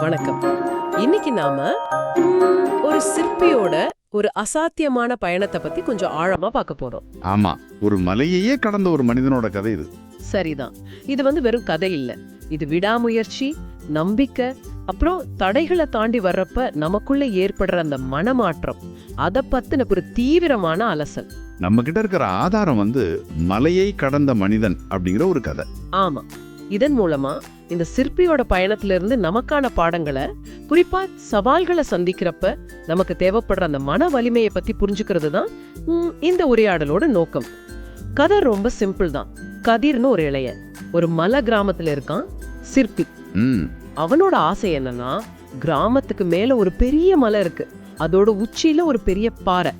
வணக்கம். இன்னைக்கு நாம ஒரு சிற்பியோட ஒரு அசாத்தியமான பயணத்தை பத்தி கொஞ்சம் ஆழமா பார்க்க போறோம். ஆமா ஒரு மலையையே கடந்த ஒரு மனிதனோட கதை இது. சரிதான். இது வந்து வெறும் கதை இல்ல. இது விடாமுயற்சி நம்பிக்கை அப்புறம் தடைகளை தாண்டி வர்றப்ப நமக்குள்ள ஏற்படுற அந்த மனமாற்றம் அத பத்தின ஒரு தீவிரமான அலசல். நம்ம கிட்ட இருக்கிற ஆதாரம் வந்து மலையை கடந்த மனிதன் அப்படிங்கிற ஒரு கதை. ஆமா. இதன் மூலமா இந்த சிற்பியோட பயணத்துல இருந்து நமக்கான பாடங்களை குறிப்பா சவால்களை சந்திக்கிறப்ப நமக்கு தேவைப்படுற அந்த மன வலிமையை பத்தி புரிஞ்சுக்கிறது தான் இந்த உரையாடலோட நோக்கம். கதை ரொம்ப சிம்பிள் தான். கதிர்னு ஒரு இளையன் ஒரு மலை கிராமத்துல இருக்கான் சிற்பி. அவனோட ஆசை என்னன்னா கிராமத்துக்கு மேல ஒரு பெரிய மலை இருக்கு. அதோட உச்சியில ஒரு பெரிய பாறை.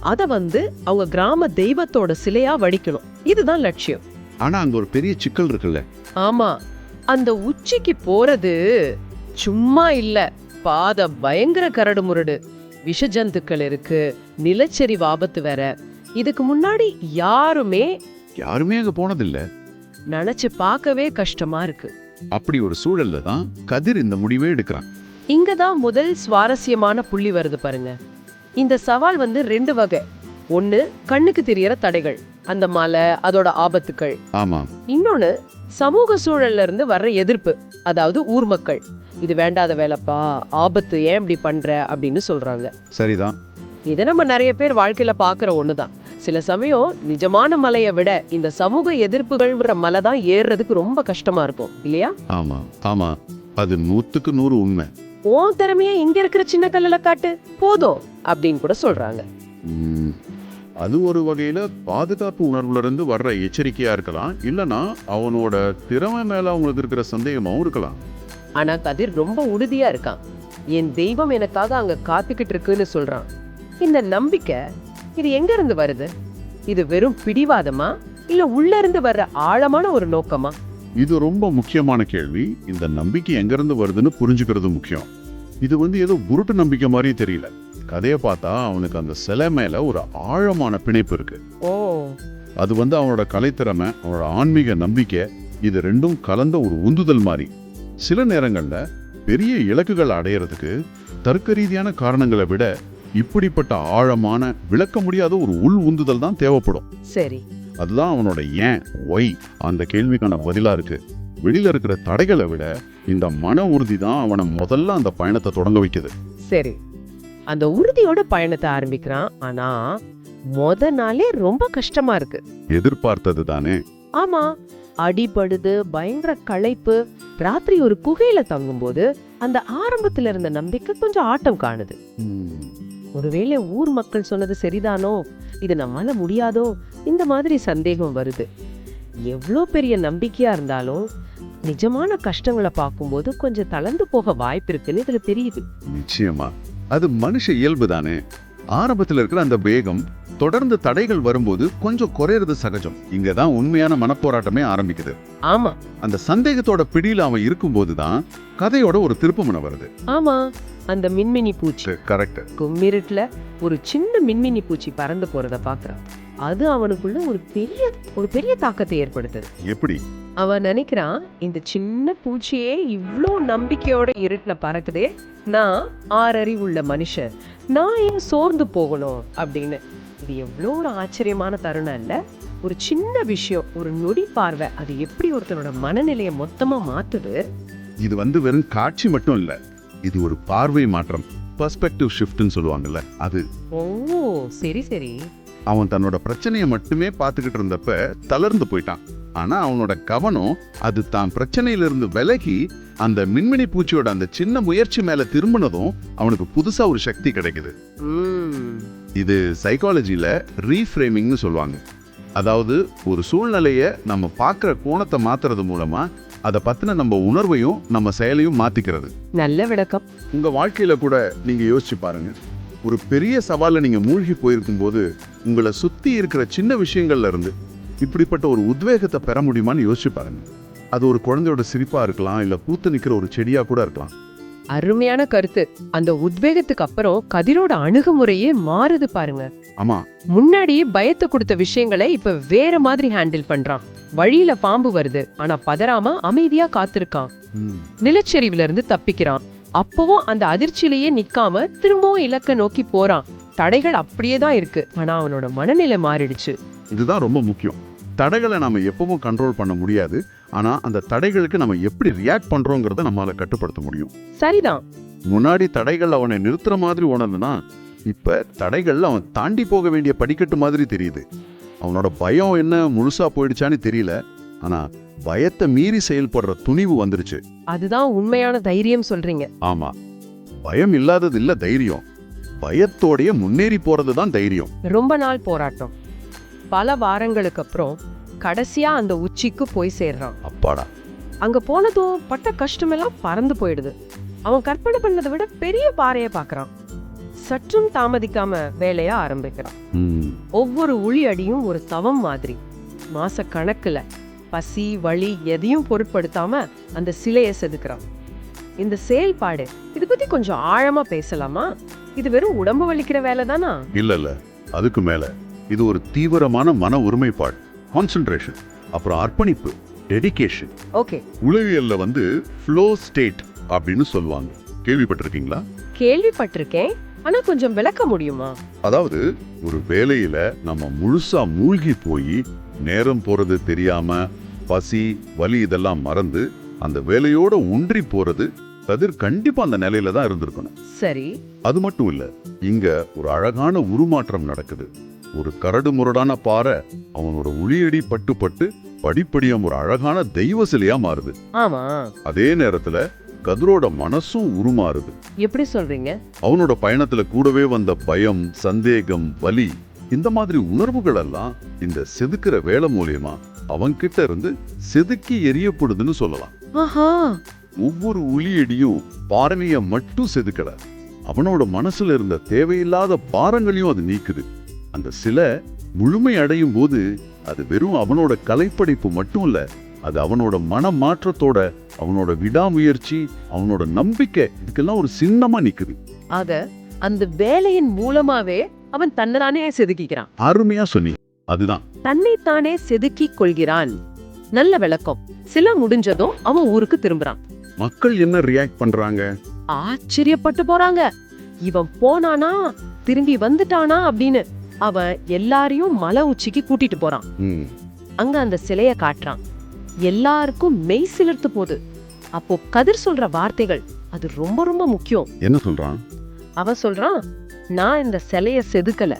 அத வந்து அவங்க கிராம தெய்வத்தோட சிலையா வடிக்கணும். இதுதான் லட்சியம். ஆனா அங்க ஒரு பெரிய சிக்கல் இருக்குல்ல. ஆமா. அந்த உச்சிக்கு போறது சும்மா இல்ல. பாத பயங்கர கரடு முரடு. விஷ ஜந்துக்கள் இருக்கு. நிலச்சரிவு ஆபத்து வேற. இதுக்கு முன்னாடி யாருமே யாருமே அங்க போனதில்ல. நினைச்சு பார்க்கவே கஷ்டமா இருக்கு. அப்படி ஒரு சூழல்ல தான் கதிர் இந்த முடிவே எடுக்கிறான். இங்கதான் முதல் சுவாரஸ்யமான புள்ளி வருது பாருங்க. இந்த சவால் வந்து ரெண்டு வகை. ஒண்ணு கண்ணுக்கு தெரியற தடைகள். அந்த மலை அதோட ஆபத்துக்கள். ஆமா. இன்னொன்னு சமூக சூழல்ல இருந்து வர்ற எதிர்ப்பு அதாவது ஊர் மக்கள். இது வேண்டாத வேலைப்பா ஆபத்து ஏன் இப்படி பண்ற அப்படின்னு சொல்றாங்க. சரிதான். இதை நம்ம நிறைய பேர் வாழ்க்கையில பாக்குற ஒண்ணுதான். சில சமயம் நிஜமான மலையை விட இந்த சமூக எதிர்ப்புகள்ன்ற மலை தான் ஏறுறதுக்கு ரொம்ப கஷ்டமா இருக்கும் இல்லையா? ஆமா ஆமா. அது நூத்துக்கு நூறு உண்மை. உன் திறமைய இங்க இருக்கிற சின்ன கல்லுல காட்டு போதும் அப்படின்னு கூட சொல்றாங்க. அது ஒரு வகையில பாதுகாப்பு உணர்வுல இருந்து வர்ற எச்சரிக்கையா இருக்கலாம். இல்லனா அவனோட திறமை மேல அவங்களுக்கு இருக்கிற சந்தேகமாவும் இருக்கலாம். ஆனா கதிர் ரொம்ப உறுதியா இருக்கான். என் தெய்வம் எனக்காக அங்க காத்துக்கிட்டு இருக்குன்னு சொல்றான். இந்த நம்பிக்கை இது எங்க இருந்து வருது? இது வெறும் பிடிவாதமா? இல்ல உள்ள இருந்து வர்ற ஆழமான ஒரு நோக்கமா? இது ரொம்ப முக்கியமான கேள்வி. இந்த நம்பிக்கை எங்கிருந்து வருதுன்னு புரிஞ்சுக்கிறது முக்கியம். இது வந்து ஏதோ குருட்டு நம்பிக்கை மாதிரி தெரியல. கதையை பார்த்தா அவனுக்கு அந்த சிலை மேல ஒரு ஆழமான பிணைப்பு இருக்கு. ஓ. அது வந்து அவனோட கலைத்திறமை அவனோட ஆன்மீக நம்பிக்கை இது ரெண்டும் கலந்த ஒரு உந்துதல் மாதிரி. சில நேரங்கள்ல பெரிய இலக்குகள் அடையறதுக்கு தர்க்க ரீதியான காரணங்களை விட இப்படிப்பட்ட ஆழமான விளக்க முடியாத ஒரு உள் உந்துதல் தான் தேவைப்படும். சரி. அதுதான் அவனோட ஏன் ஒய் அந்த கேள்விக்கான பதிலா இருக்கு. வெளியில இருக்கிற தடைகளை விட இந்த மன உறுதி தான் அவனை முதல்ல அந்த பயணத்தை தொடங்க வைக்குது. சரி. அந்த உறுதியோட பயணத்தை ஆரம்பிக்கிறான். ஆனா மொத நாளே ரொம்ப கஷ்டமா இருக்கு. எதிர்பார்த்தது தானே? ஆமா. அடிபடுது பயங்கர களைப்பு. ராத்திரி ஒரு குகையில தங்கும்போது அந்த ஆரம்பத்துல இருந்த நம்பிக்கை கொஞ்சம் ஆட்டம் காணுது. ஒருவேளை ஊர் மக்கள் சொன்னது சரிதானோ? இது நம்மால முடியாதோ? இந்த மாதிரி சந்தேகம் வருது. எவ்வளோ பெரிய நம்பிக்கையா இருந்தாலும் நிஜமான கஷ்டங்களை பார்க்கும்போது கொஞ்சம் தளர்ந்து போக வாய்ப்பு இருக்குன்னு இதுல தெரியுது. நிச்சயமா. அது மனுஷ இயல்பு தானே. ஆரம்பத்துல இருக்கிற அந்த வேகம் தொடர்ந்து தடைகள் வரும்போது கொஞ்சம் குறையிறது சகஜம். இங்க தான் உண்மையான மனப்போராட்டமே ஆரம்பிக்குது. ஆமா. அந்த சந்தேகத்தோட பிடியில அவன் இருக்கும்போது தான் கதையோட ஒரு திருப்பமுனை வருது. ஆமா. அந்த மின்மினி பூச்சி. கரெக்ட் கும்மிருட்டுல ஒரு சின்ன மின்மினி பூச்சி பறந்து போறத பாக்குறான். அது அவனுக்குள்ள ஒரு பெரிய ஒரு பெரிய தாக்கத்தை ஏற்படுத்துது. எப்படி? அவன் நினைக்கிறான் இந்த சின்ன பூச்சியே இவ்ளோ நம்பிக்கையோட இருட்டுல பறக்குதே. நான் ஆறறிவுள்ள மனுஷன். நான் ஏன் சோர்ந்து போகணும் அப்படின்னு. இது எவ்வளோ ஒரு ஆச்சரியமான தருணம் இல்ல ஒரு சின்ன விஷயம் ஒரு நொடி பார்வை அது எப்படி ஒருத்தனோட மனநிலையை மொத்தமா மாத்துது? இது வந்து வெறும் காட்சி மட்டும் இல்ல இது ஒரு பார்வை மாற்றம் பர்ஸ்பெக்டிவ் ஷிஃப்ட்னு சொல்லுவாங்கல்ல அது. ஓ சரி சரி. அவன் தன்னோட பிரச்சனையை மட்டுமே பார்த்துக்கிட்டு இருந்தப்ப தளர்ந்து போயிட்டான். ஆனா அவனோட கவனம் அது தான் பிரச்சனையிலிருந்து விலகி அந்த மின்மினி பூச்சியோட அந்த சின்ன முயற்சி மேல திரும்பினதும் அவனுக்கு புதுசா ஒரு சக்தி கிடைக்குது. இது சைக்காலஜில ரீஃப்ரேமிங்னு சொல்லுவாங்க. அதாவது ஒரு சூழ்நிலையை நம்ம பார்க்குற கோணத்தை மாத்துறது மூலமா அதை பத்தின நம்ம உணர்வையும் நம்ம செயலையும் மாத்திக்கிறது. நல்ல விளக்கம். உங்க வாழ்க்கையில கூட நீங்க யோசிச்சு பாருங்க. ஒரு பெரிய சவால்ல நீங்க மூழ்கி போயிருக்கும் போது உங்களை சுத்தி இருக்கிற சின்ன விஷயங்கள்ல இருந்து இப்படிப்பட்ட ஒரு உத்வேகத்தை பெற முடியுமான்னு யோசிச்சு பாருங்க. அது ஒரு குழந்தையோட சிரிப்பா இருக்கலாம் இல்ல பூத்து நிக்கிற ஒரு செடியா கூட இருக்கலாம். அருமையான கருத்து. அந்த உத்வேகத்துக்கு அப்புறம் கதிரோட அணுகுமுறையே மாறுது பாருங்க. ஆமா. முன்னாடி பயத்தை கொடுத்த விஷயங்களை இப்ப வேற மாதிரி ஹேண்டில் பண்றான். வழியில பாம்பு வருது ஆனா பதறாம அமைதியா காத்திருக்கான். நிலச்சரிவுல இருந்து தப்பிக்கிறான். அப்பவும் அந்த அதிர்ச்சியிலேயே நிக்காம திரும்பவும் இலக்க நோக்கி போறான். தடைகள் அப்படியே தான் இருக்கு. ஆனா அவனோட மனநிலை மாறிடுச்சு. இதுதான் ரொம்ப முக்கியம். தடைகளை நம்ம எப்பவும் கண்ட்ரோல் பண்ண முடியாது. ஆனா அந்த தடைகளுக்கு நம்ம எப்படி ரியாக்ட் பண்றோங்கிறத நம்மளால கட்டுப்படுத்த முடியும். சரிதான். முன்னாடி தடைகள் அவனை நிறுத்துற மாதிரி உணர்ந்துனா இப்ப தடைகள்ல அவன் தாண்டி போக வேண்டிய படிக்கட்டு மாதிரி தெரியுது. அவனோட பயம் என்ன முழுசா போயிடுச்சான்னு தெரியல. ஆனா பயத்தை மீறி செயல்படுற துணிவு வந்துருச்சு. அதுதான் உண்மையான தைரியம் சொல்றீங்க. ஆமா. பயம் இல்லாதது இல்ல தைரியம். பயத்தோடைய முன்னேறி போறது தான் தைரியம். ரொம்ப நாள் போராட்டம். பல வாரங்களுக்கு அப்புறம் கடைசியா அந்த உச்சிக்கு போய் சேர்றான். அப்பாடா. அங்க போனதும் பட்ட கஷ்டமெல்லாம் பறந்து போயிடுது. அவன் கற்பனை பண்ணதை விட பெரிய பாறையை பார்க்கறான். சற்றும் தாமதிக்காம வேலைய ஆரம்பிக்கிறான். ஒவ்வொரு உளி அடியும் ஒரு தவம் மாதிரி. மாச கணக்குல பசி வலி எதையும் பொருட்படுத்தாம அந்த சிலையை செதுக்குறான். இந்த செயல்பாடு இது பத்தி கொஞ்சம் ஆழமா பேசலாமா? இது வெறும் உடம்பு வலிக்கிற வேலை தானா இல்ல இல்ல. அதுக்கு மேல. இது ஒரு தீவிரமான மன ஒருமைப்பாடு கான்சென்ட்ரேஷன் அப்புறம் அர்ப்பணிப்பு டெடிகேஷன் ஓகே. உளவியல்ல வந்து ஃப்ளோ ஸ்டேட் அப்படின்னு சொல்லுவாங்க. கேள்விப்பட்டிருக்கீங்களா? கேள்விப்பட்டிருக்கேன். ஆனா கொஞ்சம் விளக்க முடியுமா? அதாவது ஒரு வேலையில நம்ம முழுசா மூழ்கி போய் நேரம் போறது தெரியாம பசி வலி இதெல்லாம் மறந்து அந்த வேலையோட ஒன்றி போறது கதிர் கண்டிப்பா அந்த நிலையில தான் இருந்திருக்கணும். சரி. அது மட்டும் இல்ல இங்க ஒரு அழகான உருமாற்றம் நடக்குது. ஒரு கரடு முரடான பாறை அவனோட உளியடி பட்டு பட்டு படிப்படியா ஒரு அழகான தெய்வ சிலையா மாறுது. ஆமா. அதே நேரத்துல கதிரோட மனசும் உருமாறுது. எப்படி சொல்றீங்க? அவனோட பயணத்துல கூடவே வந்த பயம் சந்தேகம் வலி இந்த மாதிரி உணர்வுகள் எல்லாம் இந்த செதுக்கிற வேலை மூலியமா அவன்கிட்ட இருந்து செதுக்கி எரியப்படுதுன்னு சொல்லலாம். ஒவ்வொரு உளியடியும் பாறைய மட்டும் செதுக்கல. அவனோட மனசுல இருந்த தேவையில்லாத பாரங்களையும் அது நீக்குது. அந்த சிலை முழுமை அடையும் போது அது வெறும் அவனோட கலைப்படைப்பு மட்டும் இல்ல அது அவனோட மன மாற்றத்தோட அவனோட விடாமுயற்சி அவனோட நம்பிக்கை இதுக்கெல்லாம் ஒரு சின்னமா நிக்குது. அத அந்த வேலையின் மூலமாவே அவன் தன்னைத்தானே செதுக்கிக்கிறான். அருமையா சொன்னி அதுதான். தன்னைத்தானே செதுக்கிக் கொள்கிறான். நல்ல விளக்கம். சில முடிஞ்சதும் அவன் ஊருக்கு திரும்புறான். மக்கள் என்ன ரியாக்ட் பண்றாங்க? ஆச்சரியப்பட்டு போறாங்க. இவன் போனானா? திரும்பி வந்துட்டானா அப்படின்னு அவன் எல்லாரையும் மலை உச்சிக்கு கூட்டிட்டு போறான். அங்க அந்த சிலைய காட்டுறான். எல்லாருக்கும் மெய் சிலிர்த்து போகுது. அப்போ கதிர் சொல்ற வார்த்தைகள் அது ரொம்ப ரொம்ப முக்கியம். என்ன சொல்றான்? அவன் சொல்றான் நான் இந்த சிலைய செதுக்கல.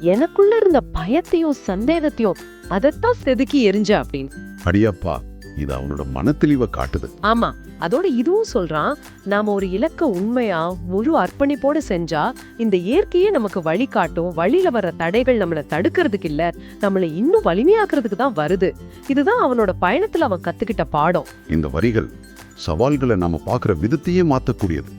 எனக்குள்ள இருந்த பயத்தையும் சந்தேகத்தையும் அதைத்தான் செதுக்கி எரிஞ்ச அப்படின்னு. அடியாப்பா இது அவனோட மனத்தெளிவை காட்டுது. ஆமா. அதோட இதுவும் சொல்றான் நாம ஒரு இலக்க உண்மையா முழு அர்ப்பணிப்போட செஞ்சா இந்த இயற்கையே நமக்கு வழிகாட்டும் வழியில வர தடைகள் நம்மள தடுக்கிறதுக்கு இல்ல நம்மளை இன்னும் வலிமையாக்குறதுக்கு தான் வருது. இதுதான் அவனோட பயணத்துல அவன் கத்துக்கிட்ட பாடம். இந்த வரிகள் சவால்களை நாம பார்க்குற விதத்தையே மாத்தக்கூடியது.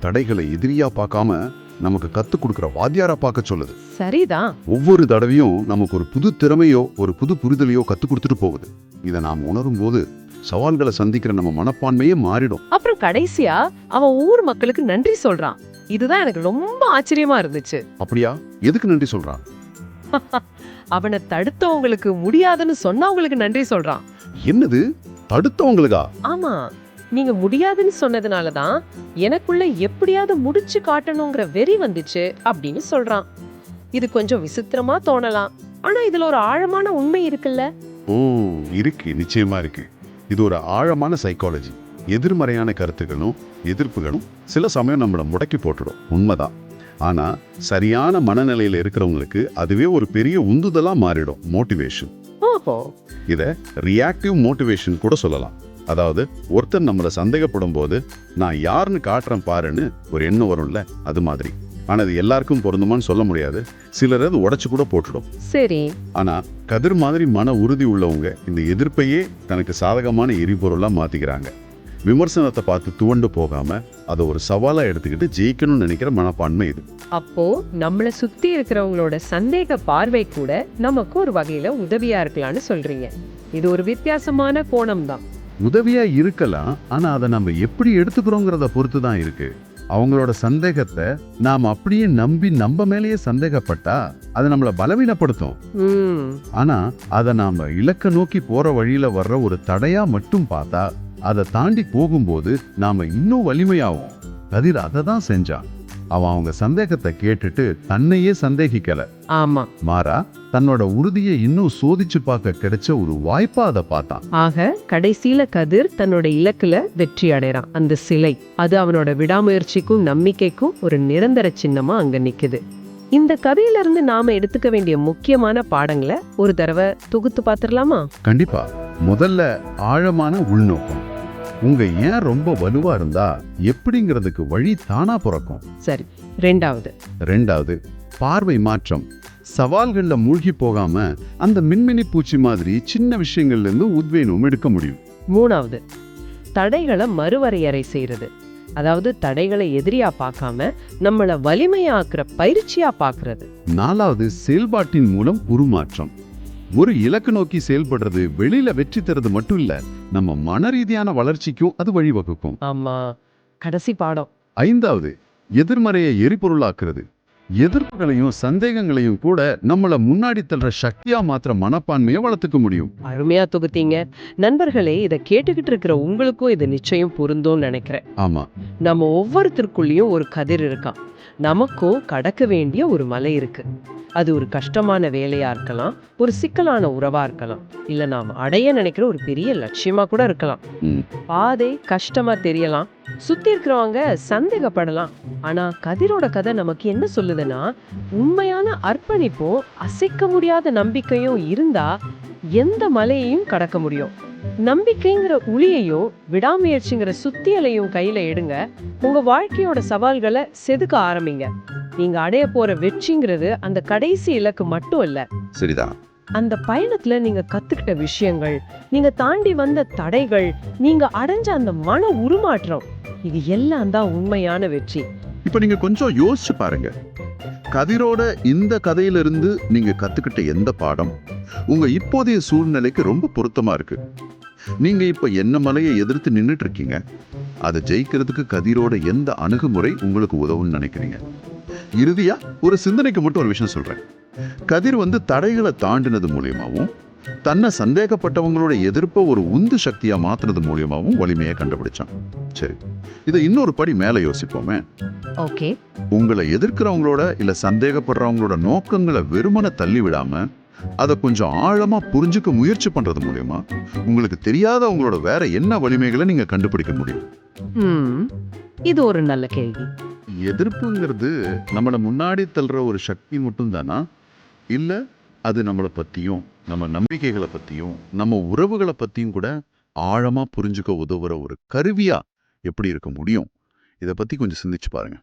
தடைகளை எதிரியா பார்க்காம நமக்கு கத்து கொடுக்குற வாத்தியாரா பார்க்க சொல்லுது. சரிதான். ஒவ்வொரு தடவையும் நமக்கு ஒரு புது திறமையோ ஒரு புது புரிதலையோ கத்து கொடுத்துட்டு போகுது. இதை நாம் உணரும் போது சவால்களை சந்திக்கிற நம்ம மனப்பான்மையே மாறிடும். அப்புறம் கடைசியா அவன் ஊர் மக்களுக்கு நன்றி சொல்றான். இதுதான் எனக்கு ரொம்ப ஆச்சரியமா இருந்துச்சு. அப்படியா? எதுக்கு நன்றி சொல்றான்? அவனை தடுத்தவங்களுக்கு முடியாதுன்னு சொன்னவங்களுக்கு நன்றி சொல்றான். என்னது? தடுத்தவங்களுக்கா? ஆமா. நீங்க முடியாதுன்னு சொன்னதுனாலதான் எனக்குள்ள எப்படியாவது முடிச்சு காட்டணுங்கிற வெறி வந்துச்சு அப்படின்னு சொல்றான். இது கொஞ்சம் விசித்திரமா தோணலாம். ஆனா இதுல ஒரு ஆழமான உண்மை இருக்குல்ல? ஓ இருக்கு. நிச்சயமா இருக்கு. இது ஒரு ஆழமான சைக்காலஜி எதிர்மறையான கருத்துகளும் எதிர்ப்புகளும் சில சமயம் நம்மளை முடக்கி போட்டுடும். உண்மைதான். ஆனா சரியான மனநிலையில இருக்கிறவங்களுக்கு அதுவே ஒரு பெரிய உந்துதலா மாறிடும். மோட்டிவேஷன் இத ரியாக்டிவ் மோட்டிவேஷன் கூட சொல்லலாம். அதாவது ஒருத்தர் நம்மளை சந்தேகப்படும் போது நான் யாருன்னு காட்டுறேன் பாருன்னு ஒரு எண்ணம் வரும்ல அது மாதிரி. ஆனா அது எல்லாருக்கும் பொருந்துமான்னு சொல்ல முடியாது. சிலர் அது உடைச்சு கூட போட்டுடும். சரி. ஆனா கதிர் மாதிரி மன உறுதி உள்ளவங்க இந்த எதிர்ப்பையே தனக்கு சாதகமான எரிபொருளா மாத்திக்கிறாங்க. விமர்சனத்தை பார்த்து துவண்டு போகாம அதை ஒரு சவாலா எடுத்துக்கிட்டு ஜெயிக்கணும்னு நினைக்கிற மனப்பான்மை இது. அப்போ நம்மள சுத்தி இருக்கிறவங்களோட சந்தேக பார்வை கூட நமக்கு ஒரு வகையில உதவியா இருக்கலாம்னு சொல்றீங்க. இது ஒரு வித்தியாசமான கோணம் தான் உதவியா இருக்கலாம் ஆனா அதை நம்ம எப்படி எடுத்துக்கிறோங்கிறத பொறுத்து தான் இருக்கு. அவங்களோட சந்தேகத்தை நாம் அப்படியே நம்பி நம்ம மேலேயே சந்தேகப்பட்டா அது நம்மளை பலவீனப்படுத்தும். ஆனா அதை நாம இலக்க நோக்கி போற வழியில வர்ற ஒரு தடையா மட்டும் பார்த்தா அதை தாண்டி போகும்போது நாம இன்னும் வலிமையாகும் கதிர் அதை தான் செஞ்சான் அவன் அவங்க சந்தேகத்தை கேட்டுட்டு தன்னையே சந்தேகிக்கல. ஆமா. மாறா தன்னோட உறுதியை இன்னும் சோதிச்சு பார்க்க கிடைச்ச ஒரு வாய்ப்பா அதை பார்த்தான். ஆக கடைசியில கதிர் தன்னோட இலக்குல வெற்றி அடைறான். அந்த சிலை அது அவனோட விடாமுயற்சிக்கும் நம்பிக்கைக்கும் ஒரு நிரந்தர சின்னமா அங்க நிக்குது. இந்த கதையில இருந்து நாம எடுத்துக்க வேண்டிய முக்கியமான பாடங்களை ஒரு தடவை தொகுத்து பார்த்திடலாமா? கண்டிப்பா. முதல்ல ஆழமான உள்நோக்கம். உங்க ஏன் ரொம்ப வலுவா இருந்தா எப்படிங்கிறதுக்கு வழி தானா பிறக்கும்? சரி ரெண்டாவது. ரெண்டாவது பார்வை மாற்றம். சவால்கள்ல மூழ்கி போகாம அந்த மின்மினி பூச்சி மாதிரி சின்ன விஷயங்கள்ல இருந்து உத்வேகம் எடுக்க முடியும். மூணாவது தடைகளை மறுவரையறை செய்யறது அதாவது தடைகளை எதிரியா பார்க்காம நம்மள வலிமையாக்குற பயிற்சியா பார்க்கறது. நாலாவது செயல்பாட்டின் மூலம் உருமாற்றம். ஒரு இலக்கு நோக்கி செயல்படுறது வெளியில வெற்றி தருது மட்டும் இல்ல நம்ம மன ரீதியான வளர்ச்சிக்கும் அது வழிவகுக்கும். ஆமா. கடைசி பாடம். ஐந்தாவது எதிர்மறையை எரிபொருளாக்குறது. எதிர்ப்புகளையும் சந்தேகங்களையும் கூட நம்மள முன்னாடி தள்ளுற சக்தியா மாத்திர மனப்பான்மையை வளர்த்துக்க முடியும். அருமையா தொகுத்தீங்க. நண்பர்களே இதை கேட்டுக்கிட்டு இருக்கிற உங்களுக்கும் இது நிச்சயம் பொருந்தும்னு நினைக்கிறேன். ஆமா. நம்ம ஒவ்வொருத்தருக்குள்ளேயும் ஒரு கதிர் இருக்கான். நமக்கும் கடக்க வேண்டிய ஒரு மலை இருக்கு. அது ஒரு கஷ்டமான வேலையா இருக்கலாம் ஒரு சிக்கலான உறவா இருக்கலாம். இல்ல நாம் அடைய நினைக்கிற ஒரு பெரிய லட்சியமா கூட இருக்கலாம். பாதை கஷ்டமா தெரியலாம் சுத்தி இருக்கிறவங்க சந்தேகப்படலாம். ஆனா கதிரோட கதை நமக்கு என்ன சொல்லுதுன்னா உண்மையான அர்ப்பணிப்பும் அசைக்க முடியாத நம்பிக்கையும் இருந்தா எந்த மலையையும் கடக்க முடியும். நம்பிக்கைங்கிற உளியையும் விடாமுயற்சிங்கிற சுத்தியலையும் கையில எடுங்க. உங்க வாழ்க்கையோட சவால்களை செதுக்க ஆரம்பிங்க. நீங்க அடைய போற வெற்றிங்கிறது அந்த கடைசி இலக்கு மட்டும் இல்ல. சரிதான். அந்த பயணத்துல நீங்க கத்துக்கிட்ட விஷயங்கள் நீங்க தாண்டி வந்த தடைகள் நீங்க அடைஞ்ச அந்த மன உருமாற்றம் இது எல்லாம் தான் உண்மையான வெற்றி. இப்ப நீங்க கொஞ்சம் யோசிச்சு பாருங்க. கதிரோட இந்த கதையிலிருந்து நீங்க கத்துக்கிட்ட எந்த பாடம் உங்க இப்போதைய சூழ்நிலைக்கு ரொம்ப பொருத்தமா இருக்கு. நீங்க இப்ப என்ன மலையை எதிர்த்து நின்னுட்டு இருக்கீங்க அதை ஜெயிக்கிறதுக்கு கதிரோட எந்த அணுகுமுறை உங்களுக்கு உதவும்னு நினைக்கிறீங்க? இறுதியா ஒரு சிந்தனைக்கு மட்டும் ஒரு விஷயம் சொல்றேன். கதிர் வந்து தடைகளை தாண்டினது மூலியமாவும் தன்னை சந்தேகப்பட்டவங்களோட எதிர்ப்பை ஒரு உந்து சக்தியா மாத்துனது மூலியமாவும் வலிமையை கண்டுபிடிச்சான். சரி இதை இன்னொரு படி மேல யோசிப்போமே. ஓகே. உங்களை எதிர்க்கிறவங்களோட இல்ல சந்தேகப்படுறவங்களோட நோக்கங்களை வெறுமன தள்ளி விடாம அதை கொஞ்சம் ஆழமா புரிஞ்சுக்க முயற்சி பண்றது மூலியமா உங்களுக்கு தெரியாத உங்களோட வேற என்ன வலிமைகளை நீங்க கண்டுபிடிக்க முடியும்? இது ஒரு நல்ல கேள்வி. எதிர்ப்புங்கிறது நம்மளை முன்னாடி தள்ளுற ஒரு சக்தி மட்டும் தானா இல்ல அது நம்மளை பத்தியும் நம்ம நம்பிக்கைகளை பத்தியும் நம்ம உறவுகளை பத்தியும் கூட ஆழமா புரிஞ்சுக்க உதவுற ஒரு கருவியா எப்படி இருக்க முடியும்? இதை பத்தி கொஞ்சம் சிந்திச்சு பாருங்க.